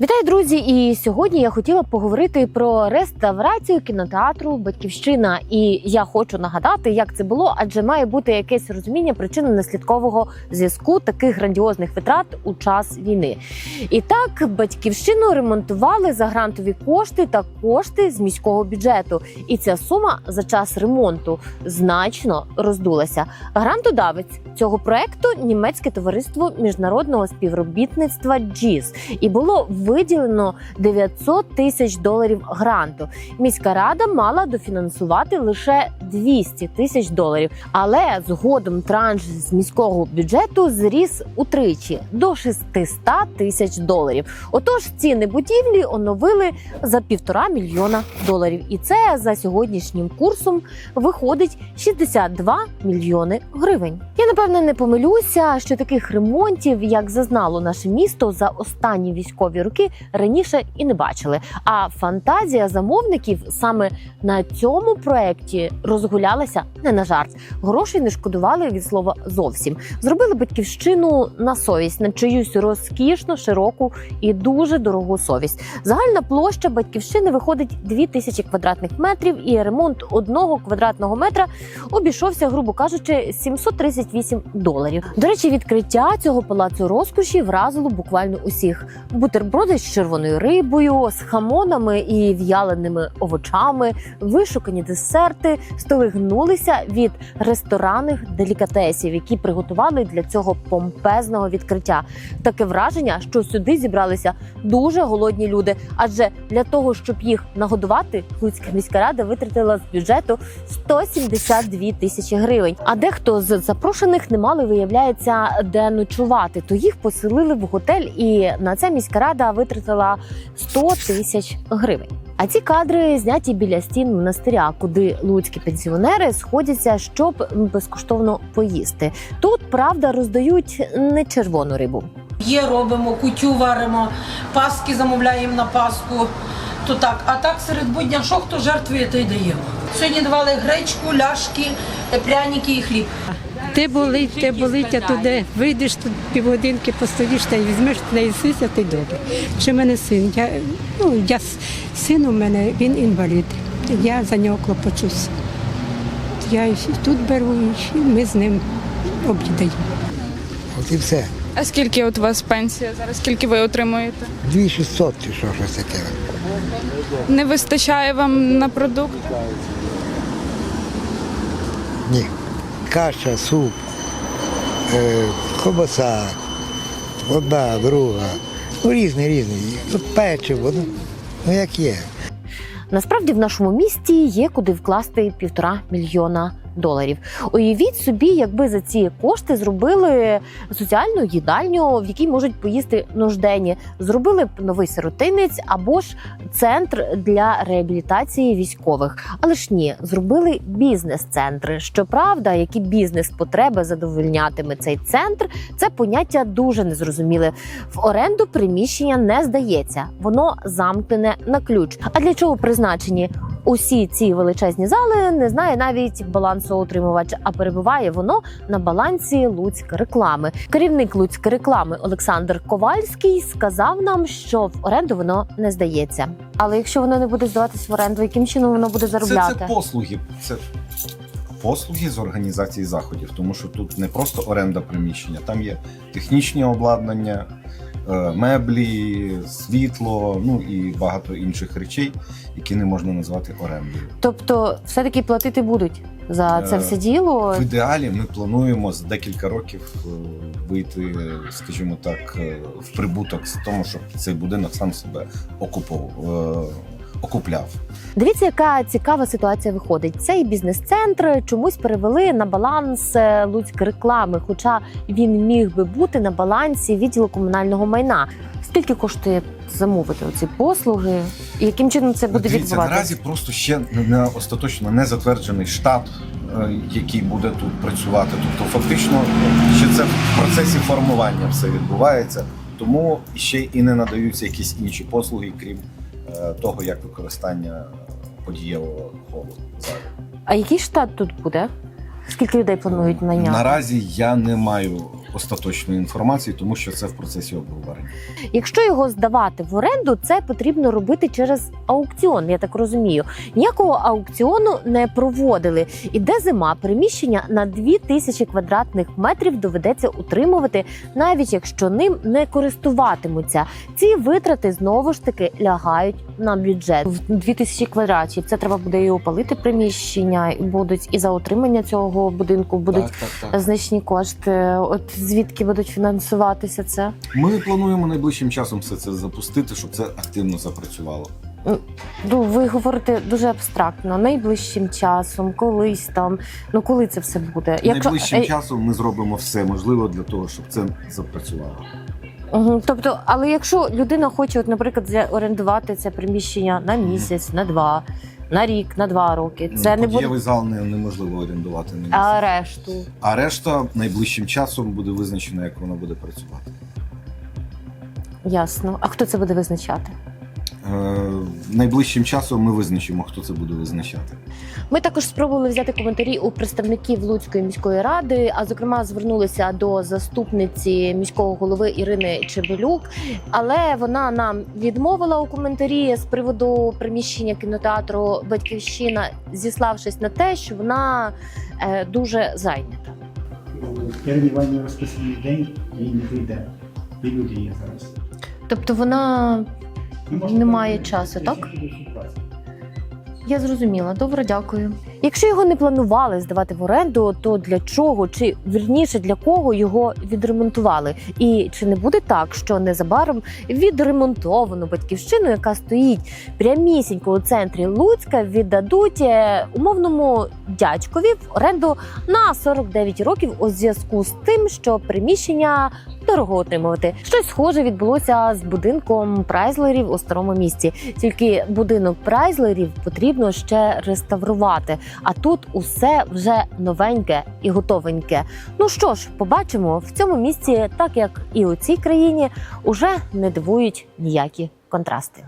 Вітаю, друзі! І сьогодні я хотіла поговорити про реставрацію кінотеатру Батьківщина. І я хочу нагадати, як це було, адже має бути якесь розуміння причинно-наслідкового зв'язку таких грандіозних витрат у час війни. І так, батьківщину ремонтували за грантові кошти та кошти з міського бюджету. І ця сума за час ремонту значно роздулася. Грантодавець цього проекту німецьке товариство міжнародного співробітництва JIS. і було виділено 900 тисяч доларів гранту. Міська рада мала дофінансувати лише 200 тисяч доларів, але згодом транш з міського бюджету зріс утричі до 600 тисяч доларів. Отож, ціни будівлі оновили за півтора мільйона доларів, і це за сьогоднішнім курсом виходить 62 мільйони гривень. Я напевне не помилюся, що таких ремонтів, як зазнало наше місто за останні військові роки, раніше і не бачили. А фантазія замовників саме на цьому проекті розгулялася не на жарт. Грошей не шкодували від слова зовсім. Зробили батьківщину на совість на чиюсь розкішно, широку і дуже дорогу совість. Загальна площа батьківщини виходить 2000 квадратних метрів, і ремонт одного квадратного метра обійшовся, грубо кажучи, 738 доларів. До речі, відкриття цього палацу розкоші вразило буквально усіх. Бутерброди з червоною рибою, з хамонами і в'яленими овочами, вишукані десерти, столи гнулися від ресторанних делікатесів, які приготували для цього помпезного відкриття. Таке враження, що сюди зібралися дуже голодні люди. Адже для того, щоб їх нагодувати, Луцька міська рада витратила з бюджету 172 тисячі гривень. А дехто з запрошених не мали, виявляється, де ночувати. То їх поселили в готель, і на це міська рада витратила 100 тисяч гривень. А ці кадри зняті біля стін монастиря, куди луцькі пенсіонери сходяться, щоб безкоштовно поїсти. Тут правда роздають не червону рибу. Є, робимо, кутю варимо, паски замовляємо на паску. То так, а так серед будня, що хто жертвує, то й даємо. Сьогодні давали гречку, ляшки, пряники і хліб. Те болить, те болить, а туди вийдеш тут півгодинки, постоїш та й візьмеш та й сися, ти добре. Ще в мене син. Я, ну, я, син у мене, він інвалід. Я за нього клопочусь. Я і тут беру, і ми з ним обідаємо. От і все. А скільки от у вас пенсія зараз? Скільки ви отримуєте? 2600 чи що щось таке. Не вистачає вам на продукти? Ні. Каша, суп, е, ковбаса, одна, друга. Ну, різні, різні. Ну, печиво, ну, ну як є. Насправді в нашому місті є куди вкласти півтора мільйона доларів. Уявіть собі, якби за ці кошти зробили соціальну їдальню, в якій можуть поїсти нужденні, зробили б новий сиротинець або ж центр для реабілітації військових. Але ж ні, зробили бізнес-центри. Щоправда, які бізнес-потреби задовольнятиме цей центр, це поняття дуже незрозуміле. В оренду приміщення не здається, воно замкнене на ключ. А для чого призначені усі ці величезні зали, не знає навіть балансоутримувач, а перебуває воно на балансі Луцьк реклами. Керівник Луцьк реклами Олександр Ковальський сказав нам, що в оренду воно не здається. Але якщо воно не буде здаватись в оренду, яким чином воно буде заробляти? це послуги. Це послуги з організації заходів, тому що тут не просто оренда приміщення, там є технічні обладнання, меблі, світло, ну і багато інших речей, які не можна назвати орендою. Тобто, все таки платити будуть за це Е, все діло. В ідеалі ми плануємо за декілька років е, вийти, скажімо так, е, в прибуток з тому, щоб цей будинок сам себе окупов, е, окупляв. Дивіться, яка цікава ситуація виходить. Цей бізнес-центр чомусь перевели на баланс е, Луцьк реклами, хоча він міг би бути на балансі відділу комунального майна. Скільки коштує замовити ці послуги? І яким чином це буде Дивіться, відбуватися? наразі просто ще не остаточно не затверджений штат, е, який буде тут працювати. Тобто, фактично, ще це в процесі формування все відбувається, тому ще і не надаються якісь інші послуги, крім того, як використання подієвого холу. залу. А який штат тут буде? Скільки людей планують найняти? Наразі я не маю остаточної інформації, тому що це в процесі обговорення. Якщо його здавати в оренду, це потрібно робити через аукціон. Я так розумію. Ніякого аукціону не проводили. Іде зима, приміщення на 2000 квадратних метрів доведеться утримувати, навіть якщо ним не користуватимуться. Ці витрати знову ж таки лягають на бюджет. В 2000 квадратів це треба буде і опалити приміщення, і будуть і за утримання цього будинку будуть Так, так, так. значні кошти. От звідки будуть фінансуватися це? Ми плануємо найближчим часом все це запустити, щоб це активно запрацювало. Ну, ви говорите дуже абстрактно, найближчим часом, колись там. Ну коли це все буде? Найближчим е, часом ми зробимо все можливе для того, щоб це запрацювало. Мгм. Тобто, але якщо людина хоче, от, наприклад, орендувати це приміщення на місяць, на два, на рік, на два роки, це Ну, не буде зал не, неможливо орендувати на місяць. а решту. А решта найближчим часом буде визначено, як воно буде працювати. Ясно. А хто це буде визначати? Е, найближчим часом ми визначимо, хто це буде визначати. Ми також спробували взяти коментарі у представників Луцької міської ради, а зокрема звернулися до заступниці міського голови Ірини Чебелюк, але вона нам відмовила у коментарі з приводу приміщення кінотеатру Батьківщина, зіславшись на те, що вона е, дуже зайнята. Ірині Іванівні розписаний день і не вийде. І люди є зараз. Тобто вона Немає часу, так? Я зрозуміла. Добре, дякую. Якщо його не планували здавати в оренду, то для чого чи вірніше для кого його відремонтували? І чи не буде так, що незабаром відремонтовану батьківщину, яка стоїть прямісінько у центрі Луцька, віддадуть е, умовному дядькові в оренду на 49 років у зв'язку з тим, що приміщення дорого отримувати. Щось схоже відбулося з будинком прайзлерів у старому місті. Тільки будинок прайзлерів потрібно ще реставрувати. А тут усе вже новеньке і готовеньке. Ну що ж, побачимо в цьому місці, так як і у цій країні, уже не дивують ніякі контрасти.